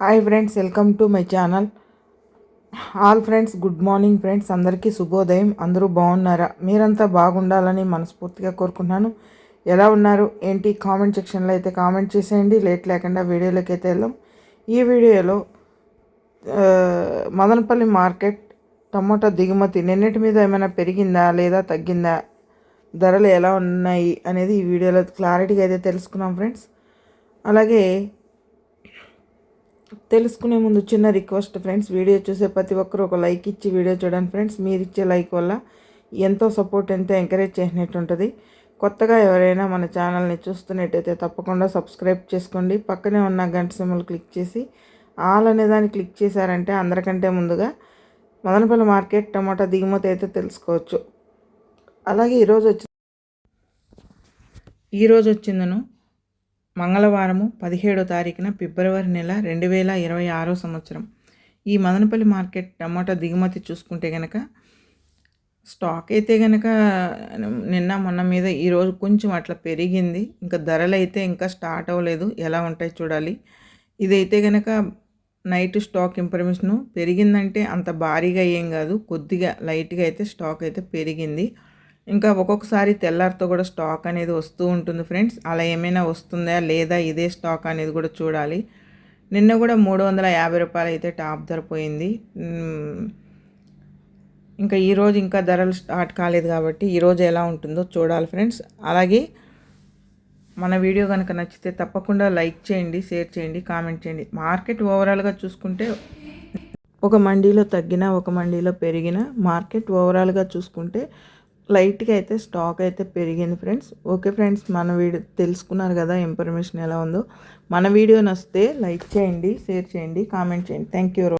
Hi friends welcome to my channel. All friends good morning friends. అందరికీ శుభోదయం. అందరూ బాగున్నారా? మీరంతా బాగుండాలని మనస్ఫూర్తిగా కోరుకుంటున్నాను. ఎలా ఉన్నారు? ఏంటి? కామెంట్ సెక్షన్లో అయితే కామెంట్ చేసేయండి. లేట్ లేకుండా వీడియోలోకి అయితే వెళ్దాం. ఈ వీడియోలో మదనపల్లి మార్కెట్ టమోటా దిగుమతి నిన్నటి మీద ఏమైనా పెరిగిందా లేదా తగ్గిందా? ధరలు ఎలా ఉన్నాయి అనేది ఈ వీడియోలో క్లారిటీగా అయితే తెలుసుకున్నాం ఫ్రెండ్స్. అలాగే తెలుసుకునే ముందు చిన్న రిక్వెస్ట్ ఫ్రెండ్స్ వీడియో చూసే ప్రతి ఒక్కరు ఒక లైక్ ఇచ్చి వీడియో చూడండి ఫ్రెండ్స్. మీరు ఇచ్చే లైక్ వల్ల ఎంతో సపోర్ట్ ఎంతో ఎంకరేజ్ చేసినట్టు ఉంటుంది కొత్తగా ఎవరైనా మన ఛానల్ని చూస్తున్నట్టయితే తప్పకుండా సబ్స్క్రైబ్ చేసుకోండి. పక్కనే ఉన్న గంట సింబల్ క్లిక్ చేసి ఆల్ అనే దాన్ని క్లిక్ చేశారంటే అందరికంటే ముందుగా మదనపల్లి మార్కెట్ టమాటా దిగుమతి అయితే తెలుసుకోవచ్చు. అలాగే ఈరోజు వచ్చి ఈరోజు వచ్చిందను. మంగళవారము పదిహేడో తారీఖున ఫిబ్రవరి నెల రెండు వేల ఇరవై ఆరో సంవత్సరం. ఈ మదనపల్లి మార్కెట్ టమాటా దిగుమతి చూసుకుంటే కనుక స్టాక్ అయితే కనుక నిన్న మొన్న మీద ఈరోజు కొంచెం అట్లా పెరిగింది. ఇంకా ధరలు అయితే ఇంకా స్టార్ట్ అవ్వలేదు. ఎలా ఉంటాయి చూడాలి. ఇదైతే కనుక నైట్ స్టాక్ ఇన్ఫర్మేషను పెరిగిందంటే అంత భారీగా ఏం కాదు. కొద్దిగా లైట్గా అయితే స్టాక్ అయితే పెరిగింది. ఇంకా ఒక్కొక్కసారి తెల్లారితో కూడా స్టాక్ అనేది వస్తూ ఉంటుంది ఫ్రెండ్స్. అలా ఏమైనా వస్తుందా లేదా ఇదే స్టాక్ అనేది కూడా చూడాలి. నిన్న కూడా మూడు వందల యాభై రూపాయలు అయితే టాప్ ధర పోయింది. ఇంకా ఈరోజు ఇంకా ధరలు స్టార్ట్ కాలేదు కాబట్టి ఈరోజు ఎలా ఉంటుందో చూడాలి ఫ్రెండ్స్. అలాగే మన వీడియో కనుక నచ్చితే తప్పకుండా లైక్ చేయండి షేర్ చేయండి కామెంట్ చేయండి. మార్కెట్ ఓవరాల్గా చూసుకుంటే ఒక మండీలో తగ్గిన ఒక మండీలో పెరిగిన మార్కెట్ ఓవరాల్గా చూసుకుంటే లైట్గా అయితే స్టాక్ అయితే పెరిగింది ఫ్రెండ్స్. ఓకే ఫ్రెండ్స్ మన వీడియో తెలుసుకున్నారు కదా ఇన్ఫర్మేషన్ ఎలా ఉందో. మన వీడియో నచ్చితే లైక్ చేయండి షేర్ చేయండి కామెంట్ చేయండి. Thank you